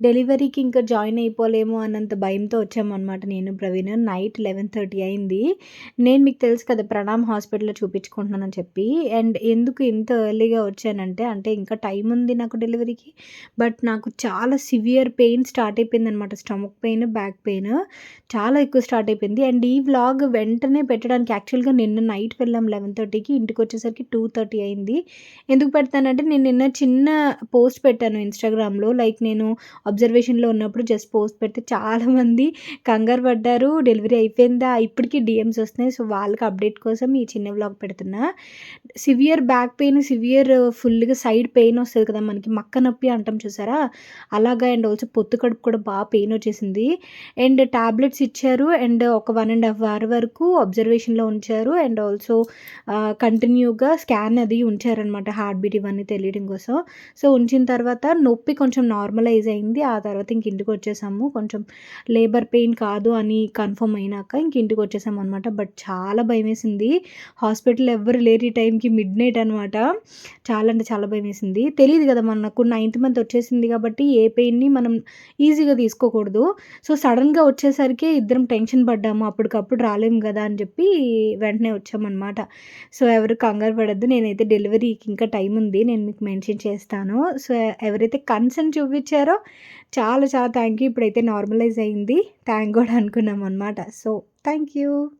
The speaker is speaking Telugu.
డెలివరీకి ఇంకా జాయిన్ అయిపోలేము అన్నంత భయంతో వచ్చామనమాట నేను ప్రవీణ్. నైట్ లెవెన్ థర్టీ అయింది. నేను మీకు తెలుసు కదా ప్రణామ్ హాస్పిటల్లో చూపించుకుంటున్నానని చెప్పి. అండ్ ఎందుకు ఇంత ఎర్లీగా వచ్చానంటే అంటే ఇంకా టైం ఉంది నాకు డెలివరీకి బట్ నాకు చాలా సివియర్ పెయిన్ స్టార్ట్ అయిపోయింది అనమాట స్టమక్ పెయిన్ బ్యాక్ పెయిన్ చాలా ఎక్కువ స్టార్ట్ అయిపోయింది. అండ్ ఈ వ్లాగ్ వెంటనే పెట్టడానికి యాక్చువల్గా నిన్న నైట్ వెళ్ళాం లెవెన్ థర్టీకి ఇంటికి వచ్చేసరికి టూ థర్టీ అయింది. ఎందుకు పెడతానంటే నేను నిన్న చిన్న పోస్ట్ పెట్టాను ఇన్స్టాగ్రామ్లో. లైక్ నేను అబ్జర్వేషన్లో ఉన్నప్పుడు జస్ట్ పోస్ట్ పెడితే చాలామంది కంగారు పడ్డారు. డెలివరీ అయిపోయిందా? ఇప్పటికీ డిఎమ్స్ వస్తున్నాయి. సో వాళ్ళకి అప్డేట్ కోసం ఈ చిన్న వ్లాగ్ పెడుతున్నా. సివియర్ బ్యాక్ పెయిన్ సివియర్ ఫుల్గా సైడ్ పెయిన్ వస్తుంది కదా మనకి. మక్క నొప్పి అంటాం చూసారా? అలాగా అండ్ ఆల్సో పొత్తు కడుపు కూడా బాగా పెయిన్ వచ్చేసింది. అండ్ టాబ్లెట్స్ ఇచ్చారు. అండ్ ఒక వన్ అండ్ హాఫ్ అవర్ వరకు అబ్జర్వేషన్లో ఉంచారు. అండ్ ఆల్సో కంటిన్యూగా స్కాన్ అది ఉంచారనమాట హార్ట్ బీట్ ఇవన్నీ తెలియడం కోసం. సో ఉంచిన తర్వాత నొప్పి కొంచెం నార్మలైజ్ అయింది. ఆ తర్వాత ఇంక ఇంటికి వచ్చేసాము. కొంచెం లేబర్ పెయిన్ కాదు అని కన్ఫర్మ్ అయినాక ఇంక ఇంటికి వచ్చేసాము అనమాట బట్ చాలా భయం వేసింది హాస్పిటల్ ఎవరు లేరు ఈ టైంకి మిడ్ నైట్ అనమాట చాలా అంటే చాలా భయం వేసింది తెలియదు కదా మనకు నైన్త్ మంత్ వచ్చేసింది కాబట్టి ఏ పెయిన్ని మనం ఈజీగా తీసుకోకూడదు. సో సడన్గా వచ్చేసరికి ఇద్దరం టెన్షన్ పడ్డాము. అప్పటికప్పుడు రాలేము కదా అని చెప్పి వెంటనే వచ్చామన్నమాట. సో ఎవరు కంగారు పడద్దు. నేనైతే డెలివరీకి ఇంకా టైం ఉంది. నేను మీకు మెన్షన్ చేస్తాను. సో ఎవరైతే కన్సర్న్ చూపించారో చాలా చాలా థ్యాంక్ యూ ఇప్పుడైతే నార్మలైజ్ అయింది. థ్యాంక్ కూడా అనుకున్నాం అనమాట సో థ్యాంక్ యూ